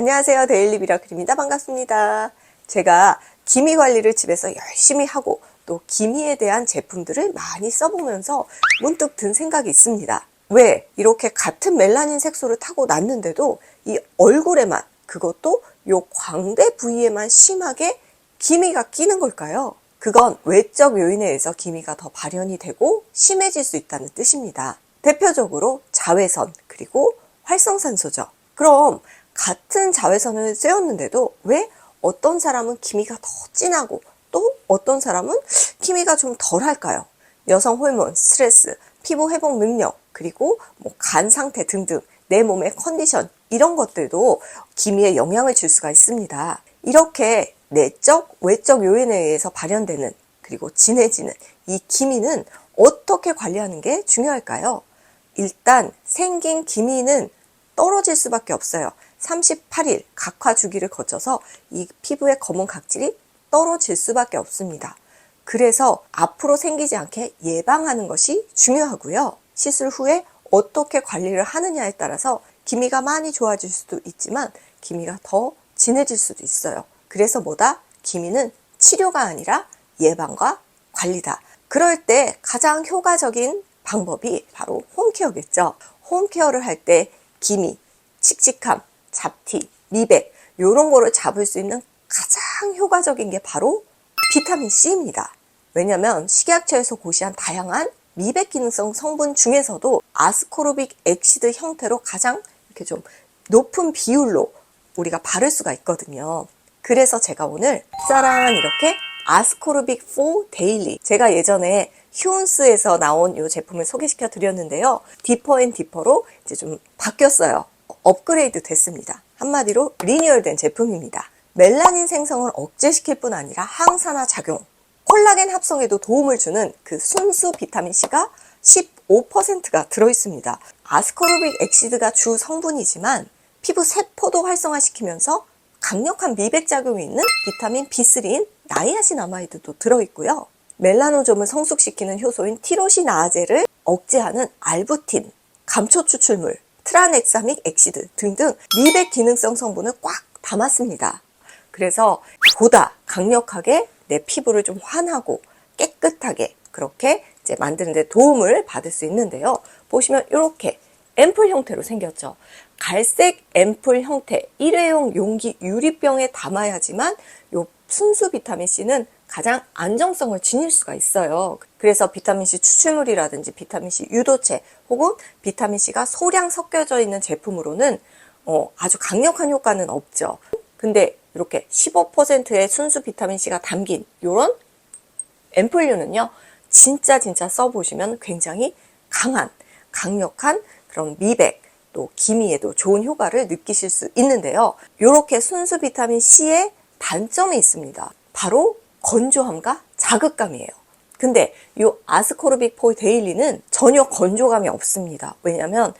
안녕하세요. 데일리 미라클입니다. 반갑습니다. 제가 기미 관리를 집에서 열심히 하고 또 기미에 대한 제품들을 많이 써보면서 문득 든 생각이 있습니다. 왜 이렇게 같은 멜라닌 색소를 타고 났는데도 이 얼굴에만 그것도 요 광대 부위에만 심하게 기미가 끼는 걸까요? 그건 외적 요인에 의해서 기미가 더 발현이 되고 심해질 수 있다는 뜻입니다. 대표적으로 자외선 그리고 활성산소죠. 그럼 같은 자외선을 쐬었는데도 왜 어떤 사람은 기미가 더 진하고 또 어떤 사람은 기미가 좀 덜할까요? 여성 호르몬, 스트레스, 피부 회복 능력, 그리고 뭐 간 상태 등등 내 몸의 컨디션 이런 것들도 기미에 영향을 줄 수가 있습니다. 이렇게 내적, 외적 요인에 의해서 발현되는 그리고 진해지는 이 기미는 어떻게 관리하는 게 중요할까요? 일단 생긴 기미는 떨어질 수밖에 없어요. 38일 각화 주기를 거쳐서 이 피부의 검은 각질이 떨어질 수밖에 없습니다. 그래서 앞으로 생기지 않게 예방하는 것이 중요하고요. 시술 후에 어떻게 관리를 하느냐에 따라서 기미가 많이 좋아질 수도 있지만 기미가 더 진해질 수도 있어요. 그래서 뭐다? 기미는 치료가 아니라 예방과 관리다. 그럴 때 가장 효과적인 방법이 바로 홈케어겠죠. 홈케어를 할 때 기미, 칙칙함, 잡티, 미백 이런 거를 잡을 수 있는 가장 효과적인 게 바로 비타민 C입니다. 왜냐면 식약처에서 고시한 다양한 미백 기능성 성분 중에서도 아스코르빅 액시드 형태로 가장 이렇게 좀 높은 비율로 우리가 바를 수가 있거든요. 그래서 제가 오늘 짜란 이렇게 아스코르빅 4 데일리 제가 예전에 휴운스에서 나온 이 제품을 소개시켜 드렸는데요. 디퍼 앤 디퍼로 이제 좀 바뀌었어요. 업그레이드 됐습니다. 한마디로 리뉴얼된 제품입니다. 멜라닌 생성을 억제시킬 뿐 아니라 항산화 작용, 콜라겐 합성에도 도움을 주는 그 순수 비타민 C가 15%가 들어있습니다. 아스코르빅 액시드가 주 성분이지만 피부 세포도 활성화시키면서 강력한 미백 작용이 있는 비타민 B3인 나이아신아마이드도 들어있고요. 멜라노점을 성숙시키는 효소인 티로시나아제를 억제하는 알부틴, 감초 추출물, 트라넥사믹 액시드 등등 미백 기능성 성분을 꽉 담았습니다. 그래서 보다 강력하게 내 피부를 좀 환하고 깨끗하게 그렇게 이제 만드는데 도움을 받을 수 있는데요. 보시면 이렇게 앰플 형태로 생겼죠. 갈색 앰플 형태 일회용 용기 유리병에 담아야지만 요 순수 비타민 C는 가장 안정성을 지닐 수가 있어요. 그래서 비타민 C 추출물이라든지 비타민 C 유도체 혹은 비타민 C가 소량 섞여져 있는 제품으로는 어, 아주 강력한 효과는 없죠. 근데 이렇게 15%의 순수 비타민 C가 담긴 이런 앰플류는요, 진짜 진짜 써보시면 굉장히 강한, 강력한 그런 미백, 또 기미에도 좋은 효과를 느끼실 수 있는데요. 이렇게 순수 비타민 C의 단점이 있습니다. 바로 건조함과 자극감이에요. 근데 이 아스코르빅 포 데일리는 전혀 건조감이 없습니다. 왜냐하면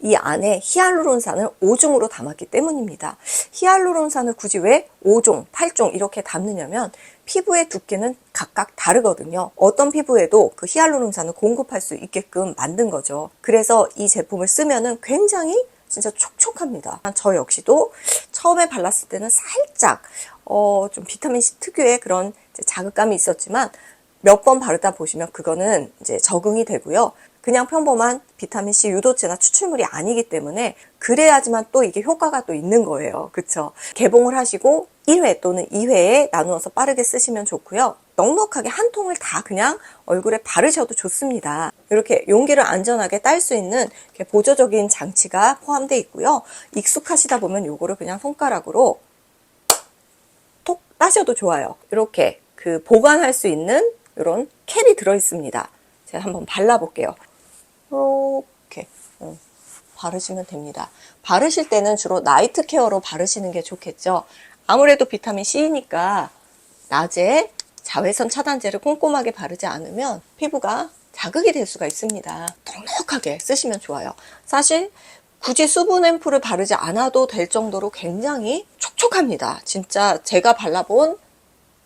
이 안에 히알루론산을 5종으로 담았기 때문입니다. 히알루론산을 굳이 왜 5종, 8종 이렇게 담느냐면 피부의 두께는 각각 다르거든요. 어떤 피부에도 그 히알루론산을 공급할 수 있게끔 만든 거죠. 그래서 이 제품을 쓰면은 굉장히 진짜 촉촉합니다. 저 역시도 처음에 발랐을 때는 살짝 어, 좀 비타민 C 특유의 그런 자극감이 있었지만 몇 번 바르다 보시면 그거는 이제 적응이 되고요. 그냥 평범한 비타민 C 유도체나 추출물이 아니기 때문에 그래야지만 또 이게 효과가 또 있는 거예요. 그쵸? 개봉을 하시고 1회 또는 2회에 나누어서 빠르게 쓰시면 좋고요. 넉넉하게 한 통을 다 그냥 얼굴에 바르셔도 좋습니다. 이렇게 용기를 안전하게 딸 수 있는 보조적인 장치가 포함되어 있고요. 익숙하시다 보면 요거를 그냥 손가락으로 톡 따셔도 좋아요. 이렇게 그 보관할 수 있는 이런 캔이 들어 있습니다. 제가 한번 발라볼게요. 이렇게 어, 바르시면 됩니다. 바르실 때는 주로 나이트 케어로 바르시는 게 좋겠죠. 아무래도 비타민 C니까 낮에 자외선 차단제를 꼼꼼하게 바르지 않으면 피부가 자극이 될 수가 있습니다. 넉넉하게 쓰시면 좋아요. 사실 굳이 수분 앰플을 바르지 않아도 될 정도로 굉장히 촉촉합니다. 진짜 제가 발라본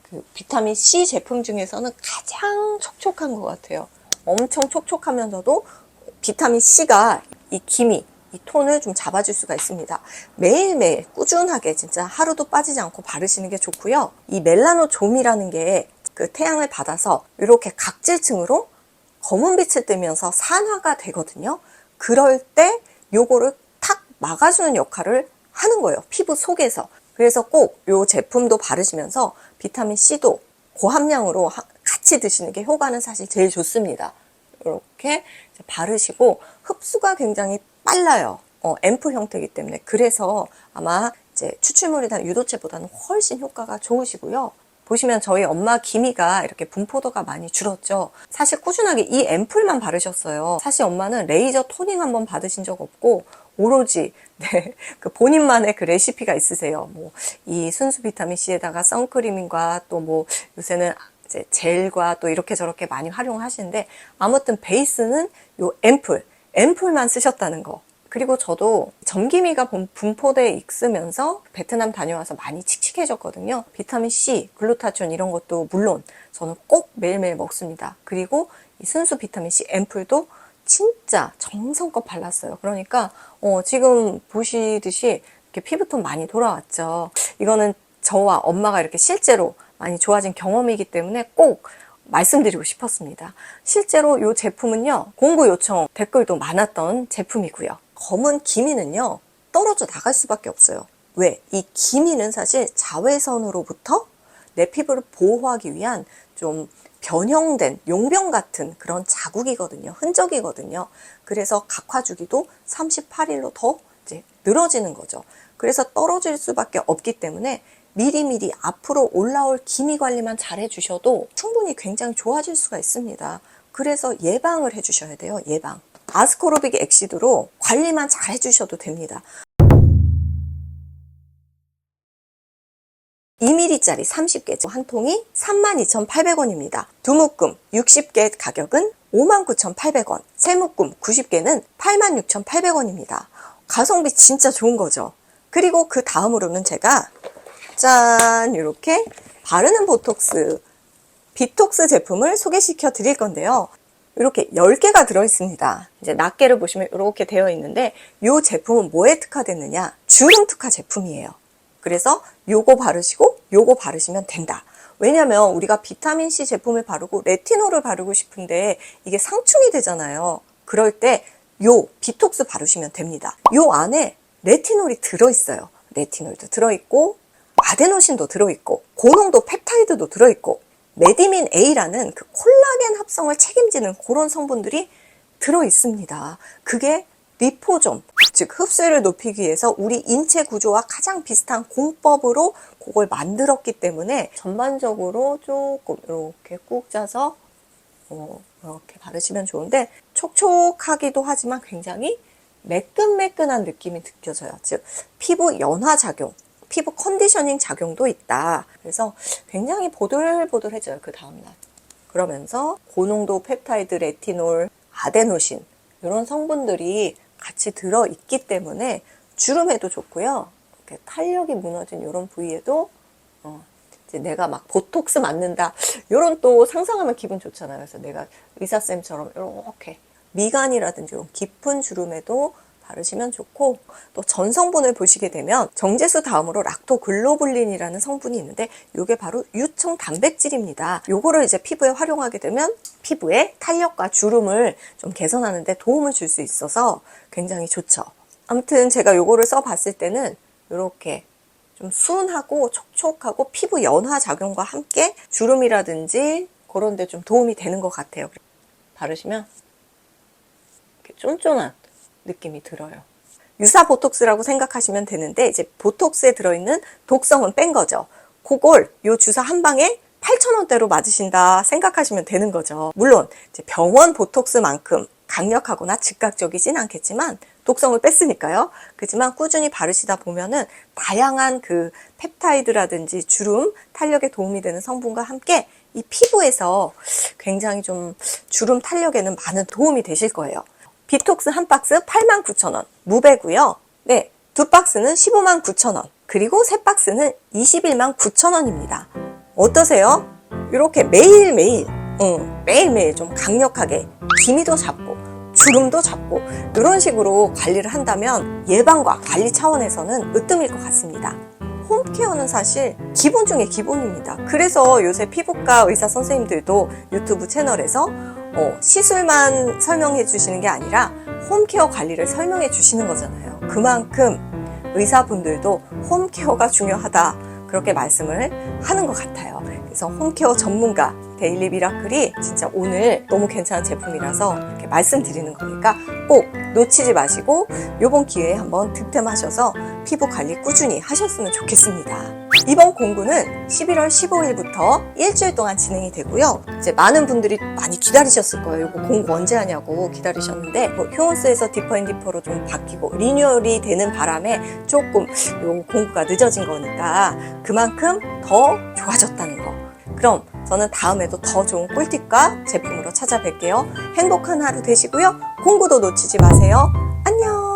그 비타민 C 제품 중에서는 가장 촉촉한 것 같아요. 엄청 촉촉하면서도 비타민 C가 이 기미, 이 톤을 좀 잡아줄 수가 있습니다. 매일매일 꾸준하게 진짜 하루도 빠지지 않고 바르시는 게 좋고요. 이 멜라노좀이라는 게 그 태양을 받아서 이렇게 각질층으로 검은 빛을 띠면서 산화가 되거든요. 그럴 때 요거를 탁 막아주는 역할을 하는 거예요. 피부 속에서. 그래서 꼭 요 제품도 바르시면서 비타민 C도 고함량으로 하- 같이 드시는 게 효과는 사실 제일 좋습니다. 이렇게 바르시고 흡수가 굉장히 빨라요. 어, 앰플 형태이기 때문에. 그래서 아마 이제 추출물이나 유도체보다는 훨씬 효과가 좋으시고요. 보시면 저희 엄마 기미가 이렇게 분포도가 많이 줄었죠. 사실 꾸준하게 이 앰플만 바르셨어요. 사실 엄마는 레이저 토닝 한번 받으신 적 없고 오로지 네, 그 본인만의 그 레시피가 있으세요. 뭐 이 순수 비타민 C에다가 선크림과 또뭐 요새는 이제 젤과 또 이렇게 저렇게 많이 활용하시는데 아무튼 베이스는 요 앰플, 앰플만 쓰셨다는 거. 그리고 저도 점기미가 분- 분포대에 있으면서 베트남 다녀와서 많이 칙칙해졌거든요. 비타민 C, 글루타치온 이런 것도 물론 저는 꼭 매일매일 먹습니다. 그리고 이 순수 비타민 C 앰플도 진짜 정성껏 발랐어요. 그러니까 어, 지금 보시듯이 이렇게 피부톤 많이 돌아왔죠. 이거는 저와 엄마가 이렇게 실제로 많이 좋아진 경험이기 때문에 꼭 말씀드리고 싶었습니다. 실제로 이 제품은요, 공구 요청 댓글도 많았던 제품이고요. 검은 기미는요, 떨어져 나갈 수밖에 없어요. 왜? 이 기미는 사실 자외선으로부터 내 피부를 보호하기 위한 좀 변형된 용병 같은 그런 자국이거든요. 흔적이거든요. 그래서 각화 주기도 38일로 더 이제 늘어지는 거죠. 그래서 떨어질 수밖에 없기 때문에 미리미리 앞으로 올라올 기미 관리만 잘 해주셔도 충분히 굉장히 좋아질 수가 있습니다. 그래서 예방을 해주셔야 돼요. 예방. 아스코르빅 엑시드로 관리만 잘 해주셔도 됩니다. 2mm짜리 30개 한 통이 32,800원입니다. 두 묶음 60개 가격은 59,800원, 세 묶음 90개는 86,800원입니다. 가성비 진짜 좋은 거죠. 그리고 그 다음으로는 제가 짠 이렇게 바르는 보톡스 비톡스 제품을 소개시켜 드릴 건데요. 이렇게 10개가 들어있습니다. 이제 낱개를 보시면 이렇게 되어 있는데 이 제품은 뭐에 특화됐느냐? 주름 특화 제품이에요. 그래서 요거 바르시고 요거 바르시면 된다. 왜냐면 우리가 비타민C 제품을 바르고 레티놀을 바르고 싶은데 이게 상충이 되잖아요. 그럴 때 요 비톡스 바르시면 됩니다. 요 안에 레티놀이 들어있어요. 레티놀도 들어있고 아데노신도 들어있고 고농도 펩타이드도 들어있고 메디민 A라는 그 콜라겐 합성을 책임지는 그런 성분들이 들어 있습니다. 그게 리포좀, 즉 흡수율을 높이기 위해서 우리 인체 구조와 가장 비슷한 공법으로 그걸 만들었기 때문에 전반적으로 조금 이렇게 꾹 짜서 어, 이렇게 바르시면 좋은데 촉촉하기도 하지만 굉장히 매끈매끈한 느낌이 느껴져요. 즉 피부 연화 작용, 피부 컨디셔닝 작용도 있다. 그래서 굉장히 보들보들해져요. 그 다음날. 그러면서 고농도 펩타이드, 레티놀, 아데노신 이런 성분들이 같이 들어 있기 때문에 주름에도 좋고요. 이렇게 탄력이 무너진 이런 부위에도 어, 내가 막 보톡스 맞는다 이런 또 상상하면 기분 좋잖아요. 그래서 내가 의사 쌤처럼 이렇게 미간이라든지 이런 깊은 주름에도 바르시면 좋고 또 전성분을 보시게 되면 정제수 다음으로 락토글로불린이라는 성분이 있는데 이게 바로 유청 단백질입니다. 요거를 이제 피부에 활용하게 되면 피부의 탄력과 주름을 좀 개선하는 데 도움을 줄 수 있어서 굉장히 좋죠. 아무튼 제가 요거를 써봤을 때는 이렇게 좀 순하고 촉촉하고 피부 연화 작용과 함께 주름이라든지 그런 데 좀 도움이 되는 것 같아요. 바르시면 이렇게 쫀쫀한 느낌이 들어요. 유사 보톡스라고 생각하시면 되는데 이제 보톡스에 들어있는 독성은 뺀 거죠. 그걸 요 주사 한 방에 8,000원대로 맞으신다 생각하시면 되는 거죠. 물론 이제 병원 보톡스만큼 강력하거나 즉각적이진 않겠지만 독성을 뺐으니까요. 그렇지만 꾸준히 바르시다 보면은 다양한 그 펩타이드라든지 주름 탄력에 도움이 되는 성분과 함께 이 피부에서 굉장히 좀 주름 탄력에는 많은 도움이 되실 거예요. 비톡스 한 박스 89,000원 무배고요. 네, 두 박스는 15만 9천원 그리고 세 박스는 21만 9천원입니다. 어떠세요? 이렇게 매일매일 응, 매일매일 좀 강력하게 기미도 잡고 주름도 잡고 이런 식으로 관리를 한다면 예방과 관리 차원에서는 으뜸일 것 같습니다. 홈케어는 사실 기본 중에 기본입니다. 그래서 요새 피부과 의사 선생님들도 유튜브 채널에서 어, 시술만 설명해 주시는 게 아니라 홈케어 관리를 설명해 주시는 거잖아요. 그만큼 의사분들도 홈케어가 중요하다. 그렇게 말씀을 하는 것 같아요. 그래서 홈케어 전문가 데일리 미라클이 진짜 오늘 너무 괜찮은 제품이라서 이렇게 말씀드리는 거니까 꼭 놓치지 마시고 이번 기회에 한번 득템하셔서 피부 관리 꾸준히 하셨으면 좋겠습니다. 이번 공구는 11월 15일부터 일주일 동안 진행이 되고요. 이제 많은 분들이 많이 기다리셨을 거예요. 이거 공구 언제 하냐고 기다리셨는데 뭐 휴원스에서 디퍼앤디퍼로 좀 바뀌고 리뉴얼이 되는 바람에 조금 요 공구가 늦어진 거니까 그만큼 더 좋아졌다는 거. 그럼 저는 다음에도 더 좋은 꿀팁과 제품으로 찾아뵐게요. 행복한 하루 되시고요. 공구도 놓치지 마세요. 안녕!